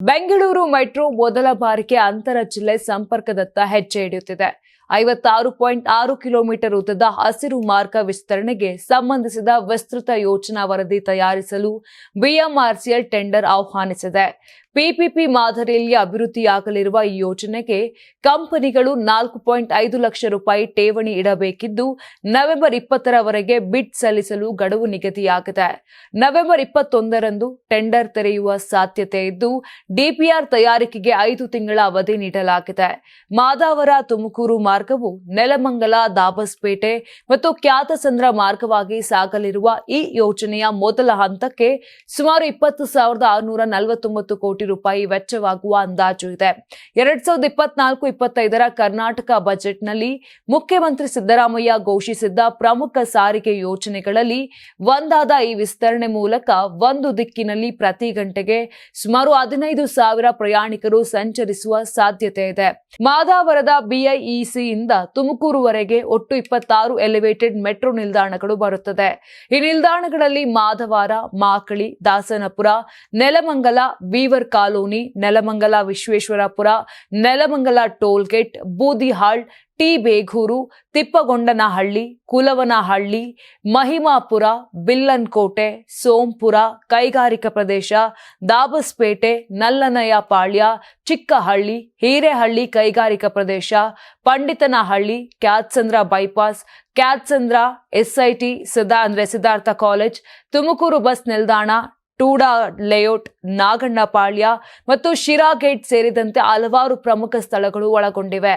Bengaluru metro ಮೊದಲ ಬಾರಿಗೆ ಅಂತರ ಜಿಲ್ಲೆ ಸಂಪರ್ಕದತ್ತ ಹೆಜ್ಜೆ ಇಡುತ್ತಿದೆ ಐವತ್ತಾರು ಪಾಯಿಂಟ್ ಆರು ಕಿಲೋಮೀಟರ್ ಉದ್ದದ ಹಸಿರು ಮಾರ್ಗ ವಿಸ್ತರಣೆಗೆ ಸಂಬಂಧಿಸಿದ ವಿಸ್ತೃತ ಯೋಜನಾ ವರದಿ ತಯಾರಿಸಲು ಬಿಎಂಆರ್ಸಿಎಲ್ ಟೆಂಡರ್ ಆಹ್ವಾನಿಸಿದೆ. ಪಿಪಿಪಿ ಮಾದರಿಯಲ್ಲಿ ಅಭಿವೃದ್ಧಿಯಾಗಲಿರುವ ಈ ಯೋಜನೆಗೆ ಕಂಪನಿಗಳು ನಾಲ್ಕು ಪಾಯಿಂಟ್ ಐದು ಲಕ್ಷ ರೂಪಾಯಿ ಠೇವಣಿ ಇಡಬೇಕಿದ್ದು, ನವೆಂಬರ್ ಇಪ್ಪತ್ತರವರೆಗೆ ಬಿಡ್ ಸಲ್ಲಿಸಲು ಗಡುವು ನಿಗದಿಯಾಗಿದೆ. ನವೆಂಬರ್ ಇಪ್ಪತ್ತೊಂದರಂದು ಟೆಂಡರ್ ತೆರೆಯುವ ಸಾಧ್ಯತೆ ಇದ್ದು, ಡಿಪಿಆರ್ ತಯಾರಿಕೆಗೆ ಐದು ತಿಂಗಳ ಅವಧಿ ನೀಡಲಾಗಿದೆ. ಮಾದಾವರ ತುಮಕೂರು ಮಾರ್ಗವು ನೆಲಮಂಗಲ, ದಾಬಸ್ಪೇಟೆ ಮತ್ತು ಖ್ಯಾತಸಂದ್ರ ಮಾರ್ಗವಾಗಿ ಸಾಗಲಿರುವ ಈ ಯೋಜನೆಯ ಮೊದಲ ಹಂತಕ್ಕೆ ಸುಮಾರು ಇಪ್ಪತ್ತು ಸಾವಿರದ ಆರುನೂರ ನಲವತ್ತೊಂಬತ್ತು ಕೋಟಿ ರೂಪಾಯಿ ವೆಚ್ಚವಾಗುವ ಅಂದಾಜು ಇದೆ. ಎರಡ್ ಸಾವಿರದ ಇಪ್ಪತ್ನಾಲ್ಕು ಇಪ್ಪತ್ತೈದರ ಕರ್ನಾಟಕ ಬಜೆಟ್ನಲ್ಲಿ ಮುಖ್ಯಮಂತ್ರಿ ಸಿದ್ದರಾಮಯ್ಯ ಘೋಷಿಸಿದ್ದ ಪ್ರಮುಖ ಸಾರಿಗೆ ಯೋಜನೆಗಳಲ್ಲಿ ಒಂದಾದ ಈ ವಿಸ್ತರಣೆ ಮೂಲಕ ಒಂದು ದಿಕ್ಕಿನಲ್ಲಿ ಪ್ರತಿ ಗಂಟೆಗೆ ಸುಮಾರು ಹದಿನೈದು ಸಾವಿರ ಪ್ರಯಾಣಿಕರು ಸಂಚರಿಸುವ ಸಾಧ್ಯತೆ ಇದೆ. ಮಾದಾವರದ ಬಿಐಇಸಿಯಿಂದ ತುಮಕೂರುವರೆಗೆ ಒಟ್ಟು ಇಪ್ಪತ್ತಾರು ಎಲಿವೇಟೆಡ್ ಮೆಟ್ರೋ ನಿಲ್ದಾಣಗಳು ಬರುತ್ತದೆ. ಈ ನಿಲ್ದಾಣಗಳಲ್ಲಿ Madhavara, Makali, Dasanapura, Nelamangala, beaver colony, Nelamangala Vishweshwarapura, Nelamangala tollgate, Boodihal T Beguru Thippagondanahalli, Kulavanahalli, Mahimapura, Billankote, Sompura, ಕೈಗಾರಿಕಾ ಪ್ರದೇಶ, ದಾಬಸ್ಪೇಟೆ, ನಲ್ಲನಯಪಾಳ್ಯ, ಚಿಕ್ಕಹಳ್ಳಿ, ಹಿರೇಹಳ್ಳಿ ಕೈಗಾರಿಕಾ ಪ್ರದೇಶ, Panditanahalli, Kyathsandra bypass, Kyathsandra S I T ಸದಾ ಅಂದ್ರೆ ಸಿದ್ಧಾರ್ಥ ಕಾಲೇಜ್, ತುಮಕೂರು ಬಸ್ ನಿಲ್ದಾಣ, ಟೂಡಾ ಲೇಔಟ್, ನಾಗಣ್ಣಪಾಳ್ಯ ಮತ್ತು ಶಿರಾ ಗೇಟ್ ಸೇರಿದಂತೆ ಹಲವಾರು ಪ್ರಮುಖ ಸ್ಥಳಗಳು ಒಳಗೊಂಡಿವೆ.